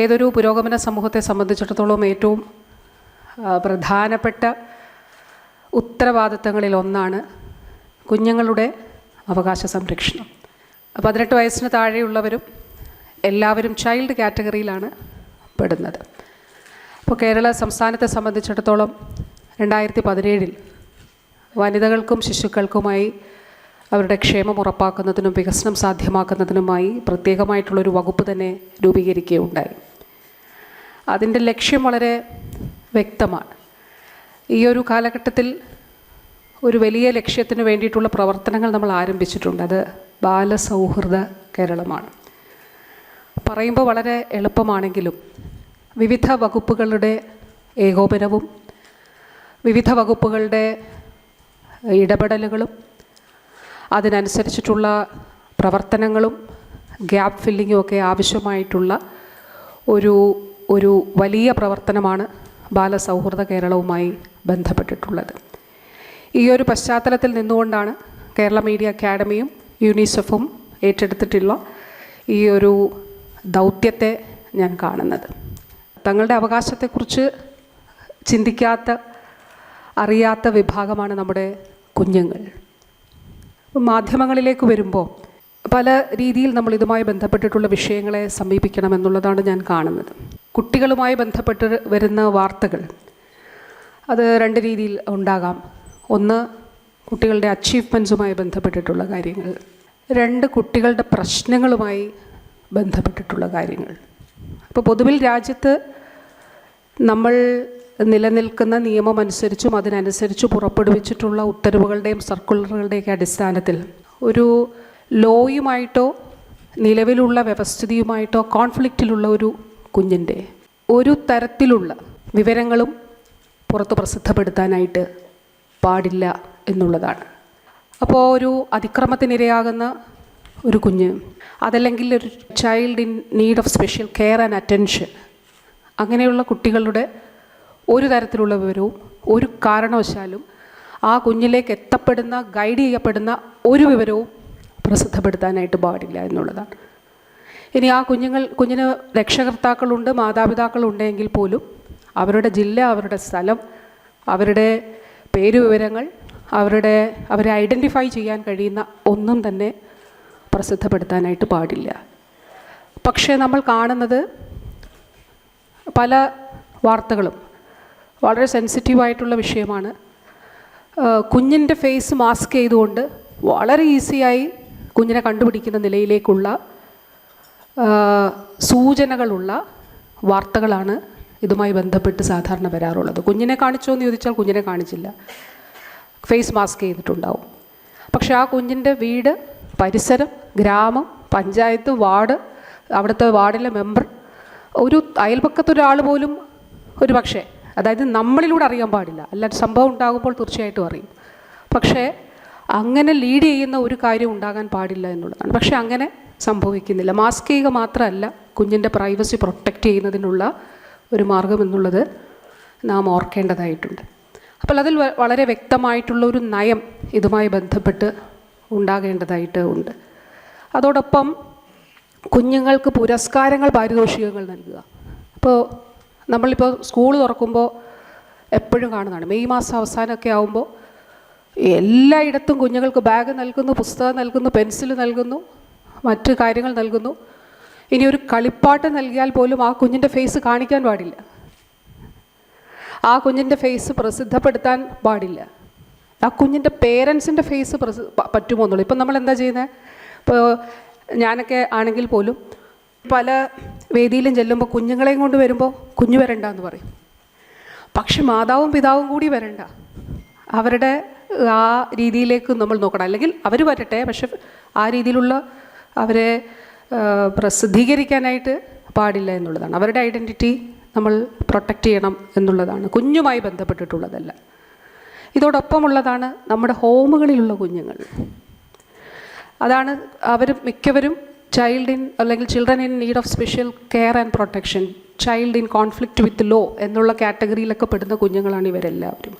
ഏതൊരു പുരോഗമന സമൂഹത്തെ സംബന്ധിച്ചിടത്തോളം ഏറ്റവും പ്രധാനപ്പെട്ട ഉത്തരവാദിത്തങ്ങളിൽ ഒന്നാണ് കുഞ്ഞുങ്ങളുടെ അവകാശ സംരക്ഷണം. പതിനെട്ട് വയസ്സിന് താഴെയുള്ളവരും എല്ലാവരും ചൈൽഡ് കാറ്റഗറിയിലാണ് പെടുന്നത്. അപ്പോൾ കേരള സംസ്ഥാനത്തെ സംബന്ധിച്ചിടത്തോളം രണ്ടായിരത്തി പതിനേഴിൽ വനിതകൾക്കും ശിശുക്കൾക്കുമായി അവരുടെ ക്ഷേമം ഉറപ്പാക്കുന്നതിനും വികസനം സാധ്യമാക്കുന്നതിനുമായി പ്രത്യേകമായിട്ടുള്ളൊരു വകുപ്പ് തന്നെ രൂപീകരിക്കുകയുണ്ടായി. അതിന്റെ ലക്ഷ്യം വളരെ വ്യക്തമാണ്. ഈ ഒരു കാലഘട്ടത്തിൽ ഒരു വലിയ ലക്ഷ്യത്തിന് വേണ്ടിയിട്ടുള്ള പ്രവർത്തനങ്ങൾ നമ്മൾ ആരംഭിച്ചിട്ടുണ്ട്. അത് ബാലസൗഹൃദ കേരളമാണ്. പറയുമ്പോൾ വളരെ എളുപ്പമാണെങ്കിലും വിവിധ വകുപ്പുകളുടെ ഏകോപനവും വിവിധ വകുപ്പുകളുടെ ഇടപെടലുകളും അതിനനുസരിച്ചിട്ടുള്ള പ്രവർത്തനങ്ങളും ഗ്യാപ്പ് ഫില്ലിങ്ങും ഒക്കെ ആവശ്യമായിട്ടുള്ള ഒരു ഒരു വലിയ പ്രവർത്തനമാണ് ബാലസൗഹൃദ കേരളവുമായി ബന്ധപ്പെട്ടിട്ടുള്ളത്. ഈ ഒരു പശ്ചാത്തലത്തിൽ നിന്നുകൊണ്ടാണ് കേരള മീഡിയ അക്കാഡമിയും യൂണിസെഫും ഏറ്റെടുത്തിട്ടുള്ള ഈ ഒരു ദൗത്യത്തെ ഞാൻ കാണുന്നത്. തങ്ങളുടെ അവകാശത്തെക്കുറിച്ച് ചിന്തിക്കാത്ത അറിയാത്ത വിഭാഗമാണ് നമ്മുടെ കുഞ്ഞുങ്ങൾ. മാധ്യമങ്ങളിലേക്ക് വരുമ്പോൾ പല രീതിയിൽ നമ്മൾ ഇതുമായി ബന്ധപ്പെട്ടിട്ടുള്ള വിഷയങ്ങളെ സമീപിക്കണം എന്നുള്ളതാണ് ഞാൻ കാണുന്നത്. കുട്ടികളുമായി ബന്ധപ്പെട്ട് വരുന്ന വാർത്തകൾ അത് രണ്ട് രീതിയിൽ ഉണ്ടാകാം. ഒന്ന് കുട്ടികളുടെ അച്ചീവ്മെൻസുമായി ബന്ധപ്പെട്ടിട്ടുള്ള കാര്യങ്ങൾ. രണ്ട് കുട്ടികളുടെ പ്രശ്നങ്ങളുമായി ബന്ധപ്പെട്ടിട്ടുള്ള കാര്യങ്ങൾ. അപ്പോൾ പൊതുവിൽ രാജ്യത്ത് നമ്മൾ നിലനിൽക്കുന്ന നിയമം അനുസരിച്ചും അതിനനുസരിച്ച് പുറപ്പെടുവിച്ചിട്ടുള്ള ഉത്തരവുകളുടെയും സർക്കുലറുകളുടെയൊക്കെ അടിസ്ഥാനത്തിൽ ഒരു ലോയുമായിട്ടോ നിലവിലുള്ള വ്യവസ്ഥിതിയുമായിട്ടോ കോൺഫ്ലിക്റ്റിലുള്ള ഒരു കുഞ്ഞിന്റെ ഒരു തരത്തിലുള്ള വിവരങ്ങളും പുറത്ത് പ്രസിദ്ധപ്പെടുത്താനായിട്ട് പാടില്ല എന്നുള്ളതാണ്. അപ്പോൾ ഒരു അതിക്രമത്തിനിരയാകുന്ന ഒരു കുഞ്ഞ് അതല്ലെങ്കിൽ ഒരു child in need of special care and attention അങ്ങനെയുള്ള കുട്ടികളുടെ ഒരു തരത്തിലുള്ള വിവരവും ഒരു കാരണവശാലും ആ കുഞ്ഞിലേക്ക് എത്തപ്പെടുന്ന ഗൈഡ് ചെയ്യപ്പെടുന്ന ഒരു വിവരവും പ്രസിദ്ധപ്പെടുത്താനായിട്ട് പാടില്ല എന്നുള്ളതാണ്. ഇനി ആ കുഞ്ഞുങ്ങൾ കുഞ്ഞിന് രക്ഷകർത്താക്കളുണ്ട് മാതാപിതാക്കളുണ്ടെങ്കിൽ പോലും അവരുടെ ജില്ല അവരുടെ സ്ഥലം അവരുടെ പേര് വിവരങ്ങൾ അവരുടെ അവരെ ഐഡന്റിഫൈ ചെയ്യാൻ കഴിയുന്ന ഒന്നും തന്നെ പ്രസിദ്ധപ്പെടുത്താനായിട്ട് പാടില്ല. പക്ഷേ നമ്മൾ കാണുന്നത് പല വാർത്തകളും വളരെ സെൻസിറ്റീവായിട്ടുള്ള വിഷയമാണ്. കുഞ്ഞിന്റെ ഫേസ് മാസ്ക് ചെയ്തുകൊണ്ട് വളരെ ഈസിയായി കുഞ്ഞിനെ കണ്ടുപിടിക്കുന്ന നിലയിലേക്കുള്ള സൂചനകളുള്ള വാർത്തകളാണ് ഇതുമായി ബന്ധപ്പെട്ട് സാധാരണ വരാറുള്ളത്. കുഞ്ഞിനെ കാണിച്ചോ എന്ന് ചോദിച്ചാൽ കുഞ്ഞിനെ കാണിച്ചില്ല. ഫേസ് മാസ്ക് ചെയ്തിട്ടുണ്ടാവും. പക്ഷേ ആ കുഞ്ഞിന്റെ വീട് പരിസരം ഗ്രാമം പഞ്ചായത്ത് വാർഡ് അവിടുത്തെ വാർഡിലെ മെമ്പർ ഒരു അയൽപക്കത്തൊരാൾ പോലും ഒരു പക്ഷേ അതായത് നമ്മളിലൂടെ അറിയാൻ പാടില്ല. അല്ലാതെ സംഭവം ഉണ്ടാകുമ്പോൾ തീർച്ചയായിട്ടും അറിയും. പക്ഷേ അങ്ങനെ ലീഡ് ചെയ്യുന്ന ഒരു കാര്യം ഉണ്ടാകാൻ പാടില്ല എന്നുള്ളതാണ്. പക്ഷേ അങ്ങനെ സംഭവിക്കുന്നില്ല. മാസ്ക് ചെയ്യുക മാത്രമല്ല കുഞ്ഞിന്റെ പ്രൈവസി പ്രൊട്ടക്റ്റ് ചെയ്യുന്നതിനുള്ള ഒരു മാർഗം എന്നുള്ളത് നാം ഓർക്കേണ്ടതായിട്ടുണ്ട്. അപ്പോൾ അതിൽ വളരെ വ്യക്തമായിട്ടുള്ള ഒരു നയം ഇതുമായി ബന്ധപ്പെട്ട് ഉണ്ടാകേണ്ടതായിട്ട് ഉണ്ട്. അതോടൊപ്പം കുഞ്ഞുങ്ങൾക്ക് പുരസ്കാരങ്ങൾ പാരിതോഷികങ്ങൾ നൽകുക. അപ്പോൾ നമ്മളിപ്പോൾ സ്കൂൾ തുറക്കുമ്പോൾ എപ്പോഴും കാണുന്നതാണ്. മെയ് മാസം അവസാനമൊക്കെ ആകുമ്പോൾ എല്ലായിടത്തും കുഞ്ഞുങ്ങൾക്ക് ബാഗ് നൽകുന്നു പുസ്തകം നൽകുന്നു പെൻസിൽ നൽകുന്നു മറ്റ് കാര്യങ്ങൾ നൽകുന്നു. ഇനി ഒരു കളിപ്പാട്ട് നൽകിയാൽ പോലും ആ കുഞ്ഞിന്റെ ഫേസ് കാണിക്കാൻ പാടില്ല. ആ കുഞ്ഞിന്റെ ഫേസ് പ്രസിദ്ധപ്പെടുത്താൻ പാടില്ല. ആ കുഞ്ഞിന്റെ പേരൻസിന്റെ ഫേസ് പ്രസി പറ്റുമോ എന്നുള്ളൂ. ഇപ്പം നമ്മൾ എന്താ ചെയ്യുന്നത് ഇപ്പോൾ ഞാനൊക്കെ ആണെങ്കിൽ പോലും പല വേദിയിലും ചെല്ലുമ്പോൾ കുഞ്ഞുങ്ങളെയും കൊണ്ട് വരുമ്പോൾ കുഞ്ഞു വരണ്ട എന്ന് പറയും. പക്ഷെ മാതാവും പിതാവും കൂടി വരണ്ട. അവരുടെ ആ രീതിയിലേക്ക് നമ്മൾ നോക്കണം. അല്ലെങ്കിൽ അവർ വരട്ടെ പക്ഷെ ആ രീതിയിലുള്ള അവരെ പ്രസിദ്ധീകരിക്കാനായിട്ട് പാടില്ല എന്നുള്ളതാണ്. അവരുടെ ഐഡന്റിറ്റി നമ്മൾ പ്രൊട്ടക്റ്റ് ചെയ്യണം എന്നുള്ളതാണ്. കുഞ്ഞുമായി ബന്ധപ്പെട്ടിട്ടുള്ളതല്ല. ഇതോടൊപ്പമുള്ളതാണ് നമ്മുടെ ഹോമുകളിലുള്ള കുഞ്ഞുങ്ങൾ. അതാണ് അവർ മിക്കവരും ചൈൽഡ് ഇൻ അല്ലെങ്കിൽ children in need of special care and protection child in conflict with law എന്നുള്ള കാറ്റഗറിയിലൊക്കെ പെടുന്ന കുഞ്ഞുങ്ങളാണ് ഇവരെല്ലാവരും.